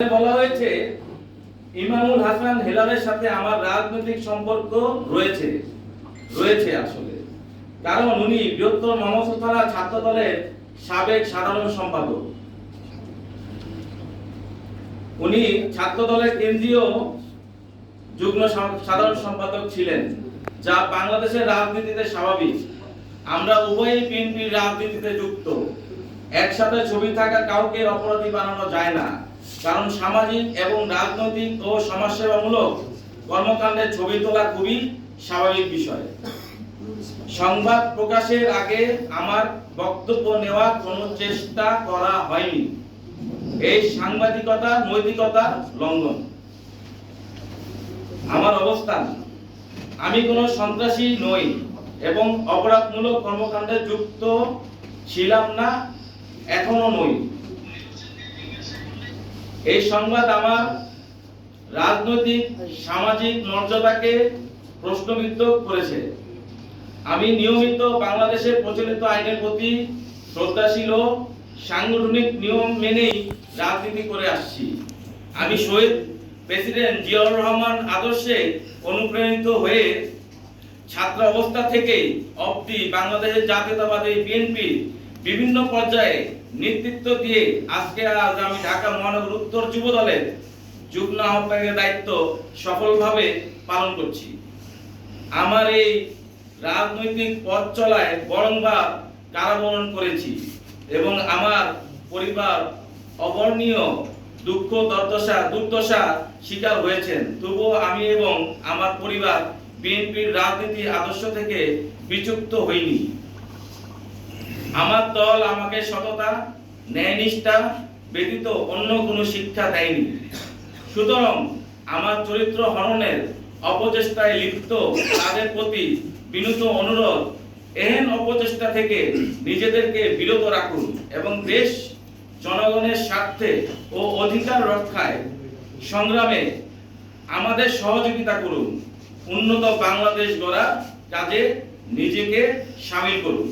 বলা হয়েছে, ইমামুল হাসান হেলালের সাথে আমার রাজনৈতিক সম্পর্ক রয়েছে রয়েছে আসলে। কারণ উনি বৃহত্তর ছাত্র দলের সাবেক সাধারণ সম্পাদক। উনি ছাত্র দলের কেন্দ্রীয় যুগ্ম সাধারণ সম্পাদক ছিলেন, যা বাংলাদেশের রাজনীতিতে স্বাভাবিক। আমরা উভয়ই বিএনপির রাজনীতিতে যুক্ত। একসাথে ছবি থাকা কাউকে অপরাধী বানানো যায় না। কারণ সামাজিক এবং রাজনৈতিক ও সমাজসেবামূলক কর্মকাণ্ডের ছবি তোলা খুবই স্বাভাবিক বিষয়। সংবাদ প্রকাশের আগে আমার বক্তব্য নেওয়ার কোনো চেষ্টা করা হয়নি। এই সাংবাদিকতা, নৈতিকতা লঙ্ঘন। আমার অবস্থান, আমি কোনো সন্ত্রাসী নই এবং অপরাধমূলক কর্মকাণ্ডে যুক্ত ছিলাম না, এখনও নই। এই সংবাদ আমার রাজনৈতিক, সামাজিক মর্যাদাকে প্রশ্নবিদ্ধ করেছে। আমি নিয়মিত বাংলাদেশের প্রচলিত আইনের প্রতি শ্রদ্ধাশীল ও সাংগঠনিক নিয়ম মেনেই রাজনীতি করে আসছি। আমি শহীদ প্রেসিডেন্ট জিয়াউর রহমান আদর্শে অনুপ্রাণিত হয়ে ছাত্র অবস্থা থেকে অবধি বাংলাদেশের জাতীয়তাবাদী বিএনপি বিভিন্ন পর্যায়ে নেতৃত্ব দিয়ে আজকে আজ আমি ঢাকা মহানগর উত্তর যুব দলের যুগ্ম আহ্বায়কের দায়িত্ব সফলভাবে পালন করছি। আমার এই রাজনৈতিক পথ চলায় বরংবার কারাবরণ করেছি এবং আমার পরিবার অবর্ণীয় দুঃখ, দুর্দশা দুর্দশা শিকার হয়েছেন। তবুও আমি এবং আমার পরিবার বিএনপির রাজনীতি আদর্শ থেকে বিচুক্ত হইনি। আমার দল আমাকে সততা ন্যায়নিষ্ঠা ব্যতীত অন্য কোনো শিক্ষা দেয়নি। সুতরাং আমার চরিত্র হরণের অপচেষ্টায় লিপ্ত তাদের প্রতি বিনীত অনুরোধ, এহেন অপচেষ্টা থেকে নিজেদেরকে বিরত রাখুন এবং দেশ জনগণের স্বার্থে ও অধিকার রক্ষায় সংগ্রামে আমাদের সহযোগিতা করুন। উন্নত বাংলাদেশ গড়ার কাজে নিজেকে সামিল করুন।